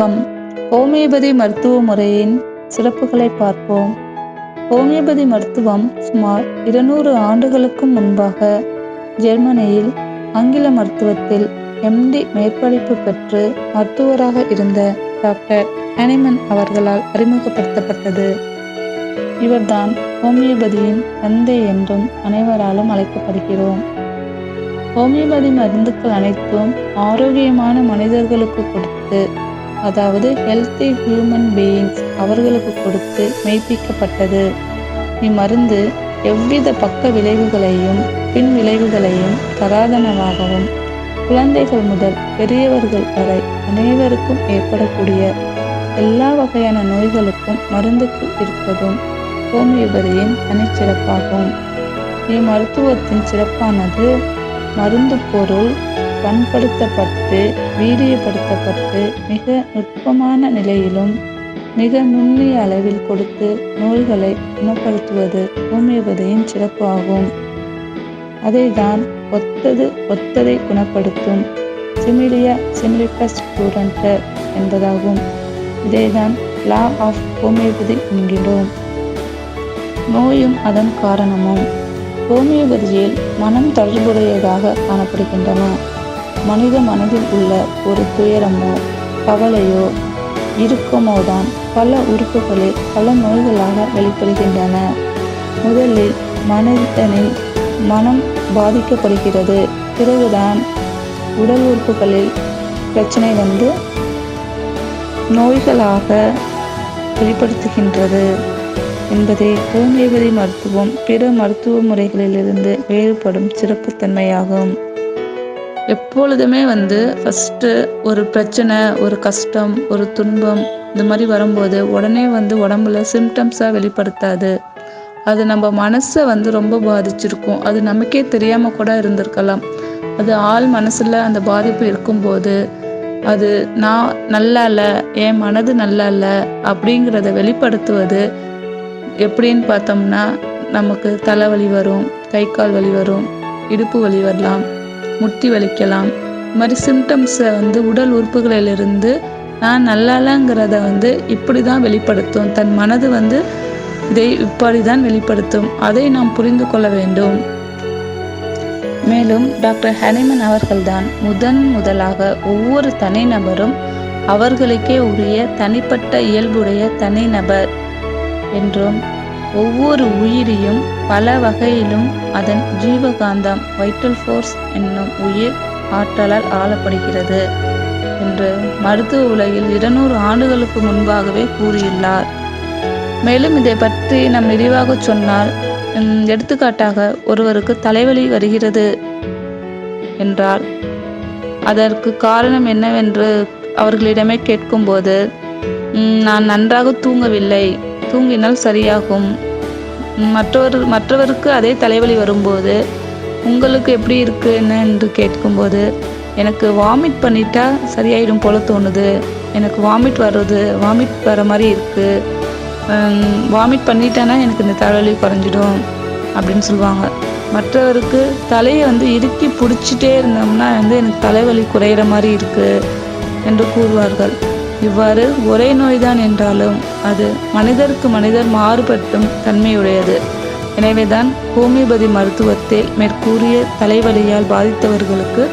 வணக்கம். ஹோமியோபதி மருத்துவ முறையின் சிறப்புகளை பார்ப்போம். ஹோமியோபதி மருத்துவம் சுமார் இருநூறு ஆண்டுகளுக்கு முன்பாக ஜெர்மனியில் ஆங்கில மருத்துவத்தில் எம்டி மேற்படிப்பு பெற்று மருத்துவராக இருந்த டாக்டர் ஹனிமன் அவர்களால் அறிமுகப்படுத்தப்பட்டது. இவர்தான் ஹோமியோபதியின் தந்தை என்றும் அனைவராலும் அழைக்கப்படுகிறோம். ஹோமியோபதி மருந்துக்கள் அனைத்தும் ஆரோக்கியமான மனிதர்களுக்கு கொடுத்து அதாவது ஹெல்த்தி ஹியூமன் பீயிங்ஸ் அவர்களுக்கு கொடுத்து மெய்ப்பிக்கப்பட்டது. இம்மருந்து எவ்வித பக்க விளைவுகளையும் பின் விளைவுகளையும் தராதனமாகவும் குழந்தைகள் முதல் பெரியவர்கள் வரை அனைவருக்கும் ஏற்படக்கூடிய எல்லா வகையான நோய்களுக்கும் மருந்துக்கு இருப்பதும் ஹோமியோபதியின் தனிச்சிறப்பாகும். இம்மருத்துவத்தின் சிறப்பானது மருந்து பொருள் பண்படுத்தப்பட்டு வீரியப்படுத்தப்பட்டு மிக நுட்பமான நிலையிலும் மிக நுண்ணிய அளவில் கொடுத்து நோய்களை குணப்படுத்துவது ஹோமியோபதியின் சிறப்பு ஆகும். அதைதான் ஒத்தது ஒத்ததை குணப்படுத்தும் சிமிலியா சிமிலிபஸ் ஸ்டூடெண்டர் என்பதாகும். இதைதான் லா ஆஃப் ஹோமியோபதி என்கிறோம். நோயும் அதன் காரணமும். ஹோமியோபதியில் மனம் தொடர்புடையதாக காணப்படுகின்றன. மனித மனதில் உள்ள ஒரு துயரமோ கவலையோ இறுக்கமோ தான் பல உறுப்புகளில் பல நோய்களாக வெளிப்படுகின்றன. முதலில் மனிதனில் மனம் பாதிக்கப்படுகிறது. பிறகுதான் உடல் உறுப்புகளில் பிரச்சனை வந்து நோய்களாக வெளிப்படுத்துகின்றது. என்பதே ஹோமியோபதி மருத்துவம் பிற மருத்துவ முறைகளிலிருந்து வேறுபடும் சிறப்புத்தன்மையாகும். எப்பொழுதுமே வந்து ஃபஸ்ட்டு ஒரு பிரச்சனை ஒரு கஷ்டம் ஒரு துன்பம் இந்த மாதிரி வரும்போது உடனே வந்து உடம்புல சிம்டம்ஸாக வெளிப்படுத்தாது. அது நம்ம மனசை வந்து ரொம்ப பாதிச்சிருக்கும். அது நமக்கே தெரியாமல் கூட இருந்திருக்கலாம். அது ஆள் மனசில் அந்த பாதிப்பு இருக்கும்போது அது நான் நல்லா இல்லை என் மனது நல்லா இல்லை அப்படிங்கிறத வெளிப்படுத்துவது எப்படின்னு பார்த்தோம்னா நமக்கு தலைவலி வரும் கை கால் வலி வரும் இடுப்பு வலி வரலாம். முட்டி வலிக்கலாம். இது மாதிரி சிம்டம்ஸை வந்து உடல் உறுப்புகளிலிருந்து நான் நல்லாலங்கிறத வந்து இப்படி தான் வெளிப்படுத்தும். தன் மனது வந்து இதை இப்படி தான் வெளிப்படுத்தும். அதை நாம் புரிந்து கொள்ள வேண்டும். மேலும் டாக்டர் ஹனிமன் அவர்கள்தான் முதன் முதலாக ஒவ்வொரு தனிநபரும் அவர்களுக்கே உரிய தனிப்பட்ட இயல்புடைய தனிநபர் என்றும் ஒவ்வொரு உயிரியும் பல வகையிலும் அதன் ஜீவகாந்தம் வைட்டல் ஃபோர்ஸ் என்னும் உயிர் ஆற்றலால் ஆளப்படுகிறது என்று மருத்துவ உலகில் இருநூறு ஆண்டுகளுக்கு முன்பாகவே கூறியுள்ளார். மேலும் இதை பற்றி நம் விரிவாக சொன்னால் எடுத்துக்காட்டாக ஒருவருக்கு தலைவலி வருகிறது என்றால் அதற்கு காரணம் என்னவென்று அவர்களிடமே கேட்கும்போது நான் நன்றாக தூங்கவில்லை தூங்கினால் சரியாகும். மற்றவர் மற்றவருக்கு அதே தலைவலி வரும்போது உங்களுக்கு எப்படி இருக்கு? என்ன? என்று கேட்கும்போது எனக்கு வாமிட் பண்ணிட்டா சரியாயிடும் போல தோணுது. எனக்கு வாமிட் வர்றது வாமிட் வர மாதிரி இருக்குது வாமிட் பண்ணிட்டேன்னா எனக்கு இந்த தலைவலி குறைஞ்சிடும். அப்படின்னு சொல்லுவாங்க. மற்றவருக்கு தலையை வந்து இறுக்கி பிடிச்சிட்டே இருந்தோம்னா வந்து எனக்கு தலைவலி குறையிற மாதிரி இருக்குது என்று கூறுவார்கள். இவ்வாறு ஒரே நோய்தான் என்றாலும் அது மனிதருக்கு மனிதர் மாறுபட்டும் தன்மையுடையது. எனவேதான் ஹோமியோபதி மருத்துவத்தில் மேற்கூறிய தலைவலியால் பாதித்தவர்களுக்கு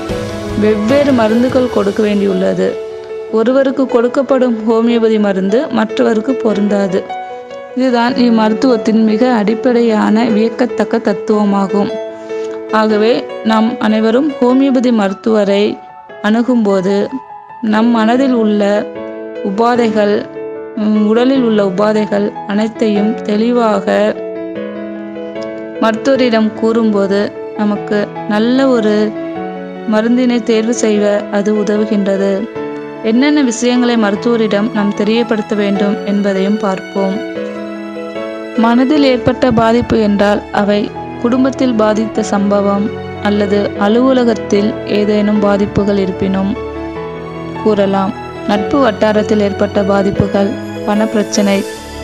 வெவ்வேறு மருந்துகள் கொடுக்க வேண்டியுள்ளது. ஒருவருக்கு கொடுக்கப்படும் ஹோமியோபதி மருந்து மற்றவருக்கு பொருந்தாது. இதுதான் இம்மருத்துவத்தின் மிக அடிப்படையான வியக்கத்தக்க தத்துவமாகும். ஆகவே நாம் அனைவரும் ஹோமியோபதி மருத்துவரை அணுகும்போது நம் மனதில் உள்ள உபாதைகள் உடலில் உள்ள உபாதைகள் அனைத்தையும் தெளிவாக மருத்துவரிடம் கூறும்போது நமக்கு நல்ல ஒரு மருந்தினை தேர்வு செய்வ அது உதவுகின்றது. என்னென்ன விஷயங்களை மருத்துவரிடம் நாம் தெரியப்படுத்த வேண்டும் என்பதையும் பார்ப்போம். மனதில் ஏற்பட்ட பாதிப்பு என்றால் அவை குடும்பத்தில் பாதித்த சம்பவம் அல்லது அலுவலகத்தில் ஏதேனும் பாதிப்புகள் இருப்பினும் கூறலாம். நட்பு வட்டாரத்தில் ஏற்பட்ட பாதிப்புகள் பணப்பிரச்சனை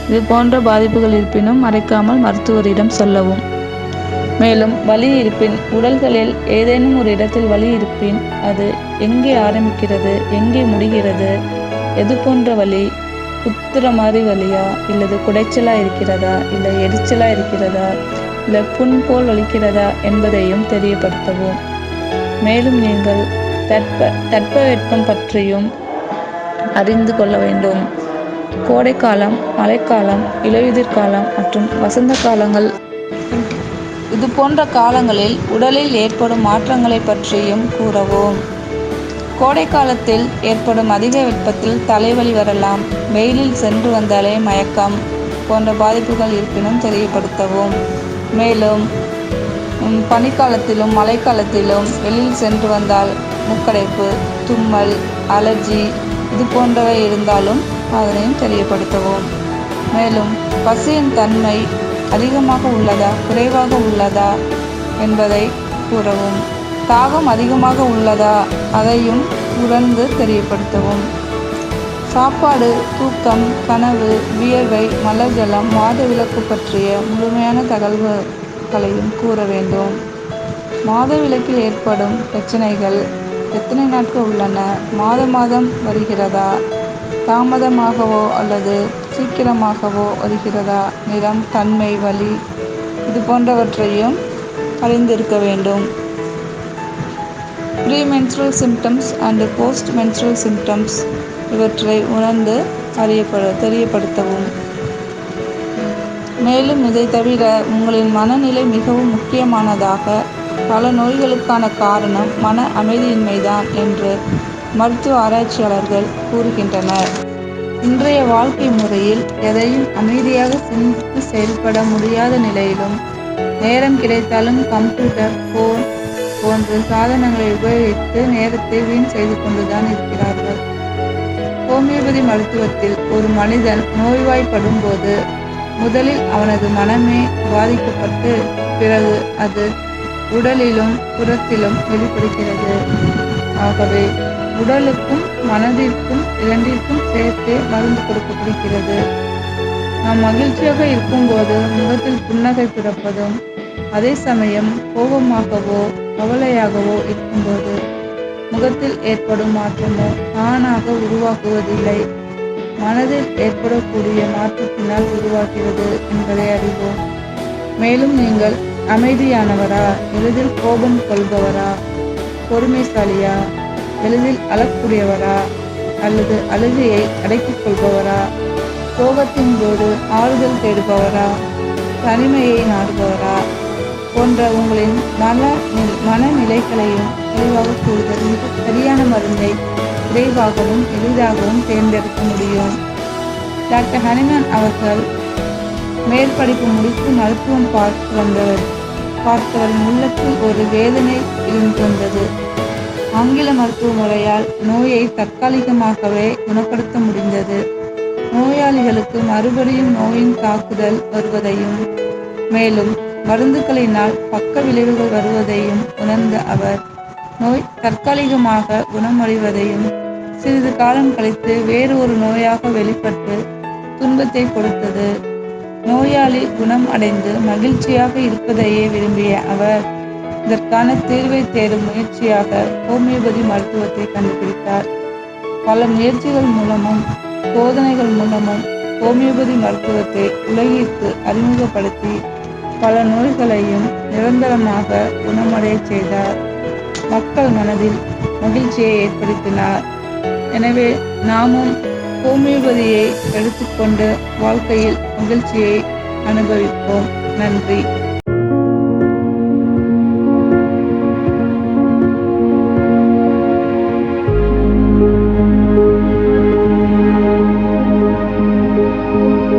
இது போன்ற பாதிப்புகள் இருப்பினும் மறைக்காமல் மருத்துவரிடம் சொல்லவும். மேலும் வலி இருப்பின் உடல்களில் ஏதேனும் ஒரு இடத்தில் வலி இருப்பின் அது எங்கே ஆரம்பிக்கிறது எங்கே முடிகிறது எது போன்ற வலி குத்துற மாதிரி வலியா இல்லது குடைச்சலாக இருக்கிறதா இல்லை எரிச்சலாக இருக்கிறதா இல்லை புண் போல் வலிக்கிறதா என்பதையும் தெரியப்படுத்தவும். மேலும் நீங்கள் தட்ப தட்பவெட்பம் பற்றியும் அறிந்து கொள்ள வேண்டும். கோடைக்காலம் மழைக்காலம் இலையுதிர்காலம் மற்றும் வசந்த காலங்கள். இது போன்ற காலங்களில் உடலில் ஏற்படும் மாற்றங்களை பற்றியும் கூறவும். கோடை காலத்தில் ஏற்படும் அதிக வெப்பத்தில் தலைவலி வரலாம். வெயிலில் சென்று வந்தாலே மயக்கம் போன்ற பாதிப்புகள் இருப்பினும் தெரியப்படுத்தவும். மேலும் பனிக்காலத்திலும் மழைக்காலத்திலும் வெளியில் சென்று வந்தால் முக்கடைப்பு தும்மல் அலர்ஜி இது போன்றவை இருந்தாலும் அதனையும் தெரியப்படுத்தவும் மேலும் பசியின் தன்மை அதிகமாக உள்ளதா குறைவாக உள்ளதா என்பதை கூறவும். தாகம் அதிகமாக உள்ளதா அதையும் உணர்ந்து தெரியப்படுத்தவும் சாப்பாடு தூக்கம் கனவு வியர்வை மலஜலம் மாதவிலக்கு பற்றிய முழுமையான தகவல்களையும் கூற வேண்டும். மாத விளக்கில் ஏற்படும் பிரச்சனைகள் எத்தனை நாட்கள் உள்ளன? மாத மாதம் வருகிறதா? தாமதமாகவோ அல்லது சீக்கிரமாகவோ வருகிறதா? நிறம் தன்மை வலி இது போன்றவற்றையும் அறிந்திருக்க வேண்டும். Pre menstrual symptoms and post menstrual symptoms இவற்றை உணர்ந்து அறியப்பட தெரியப்படுத்தவும். மேலும் இதை தவிர உங்களின் மனநிலை மிகவும் முக்கியமானதாக பல நோய்களுக்கான காரணம் மன அமைதியின்மைதான் என்று மருத்துவ ஆராய்ச்சியாளர்கள் கூறுகின்றனர். இன்றைய வாழ்க்கை முறையில் எதையும் அமைதியாக சிந்தித்து செயல்பட முடியாத நிலையிலும் நேரம் கிடைத்தாலும் கம்ப்யூட்டர் போன் போன்ற சாதனங்களை உபயோகித்து நேரத்தை வீண் செய்து கொண்டுதான் இருக்கிறார்கள். ஹோமியோபதி மருத்துவத்தில் ஒரு மனிதன் நோய்வாய்ப்படும் போது முதலில் அவனது மனமே பாதிக்கப்பட்டு பிறகு அது உடலிலும் புறத்திலும் வெளிப்படுகிறது. ஆகவே உடலுக்கும் மனதிற்கும் இரண்டிற்கும் சேர்த்தே மருந்து கொடுக்கப்படுகிறது. நாம் மகிழ்ச்சியாக இருக்கும்போது முகத்தில் புன்னகை பிறப்பதும் அதே சமயம் கோபமாகவோ கவலையாகவோ இருக்கும்போது முகத்தில் ஏற்படும் மாற்றமோ தானாக உருவாக்குவதில்லை மனதில் ஏற்படக்கூடிய மாற்றத்தினால் உருவாகிறது என்பதை அறிவோம். மேலும் நீங்கள் அமைதியானவரா எளிதில் கோபம் கொள்பவரா பொறுமைசாலியா எளிதில் அழக்கூடியவரா அல்லது அழுகையை அடக்கிக் கொள்பவரா கோபத்தின் போது ஆறுதல் தேடுபவரா தனிமையை நாடுபவரா போன்ற உங்களின் மன மனநிலைகளையும் தெளிவாக கூறுதல். மிக சரியான மருந்தை விரைவாகவும் எளிதாகவும் தேர்ந்தெடுக்க முடியும். டாக்டர் ஹனிமன் அவர்கள் மேற்படிப்பு முடித்து மருத்துவம் பார்த்து வந்தவர். பார்த்தவரின் உள்ளத்தில் ஒரு வேதனை இருந்து ஆங்கில மருத்துவ முறையால் நோயை தற்காலிகமாகவே குணப்படுத்த முடிந்தது. நோயாளிகளுக்கு மறுபடியும் நோயின் தாக்குதல் வருவதையும் மேலும் மருந்துகளினால் பக்க விளைவுகள் வருவதையும் உணர்ந்த அவர் நோய் தற்காலிகமாக குணமடைவதையும் சிறிது காலம் கழித்து வேறு ஒரு நோயாக வெளிப்பட்டு துன்பத்தை கொடுத்தது. நோயாளி குணம் அடைந்து மகிழ்ச்சியாக இருப்பதையே விரும்பிய அவர் இதற்கான தீர்வை தேடும் முயற்சியாக ஹோமியோபதி மருத்துவத்தை கண்டுபிடித்தார். பல முயற்சிகள் மூலமும் சோதனைகள் மூலமும் ஹோமியோபதி மருத்துவத்தை உலகிற்கு அறிமுகப்படுத்தி பல நோய்களையும் நிரந்தரமாக குணமடைய செய்தார். மக்கள் மனதில் மகிழ்ச்சியை ஏற்படுத்தினார். எனவே நாமும் ஹோமியோபதியை எடுத்துக்கொண்டு வாழ்க்கையில் மகிழ்ச்சியை அனுபவிப்போம். நன்றி.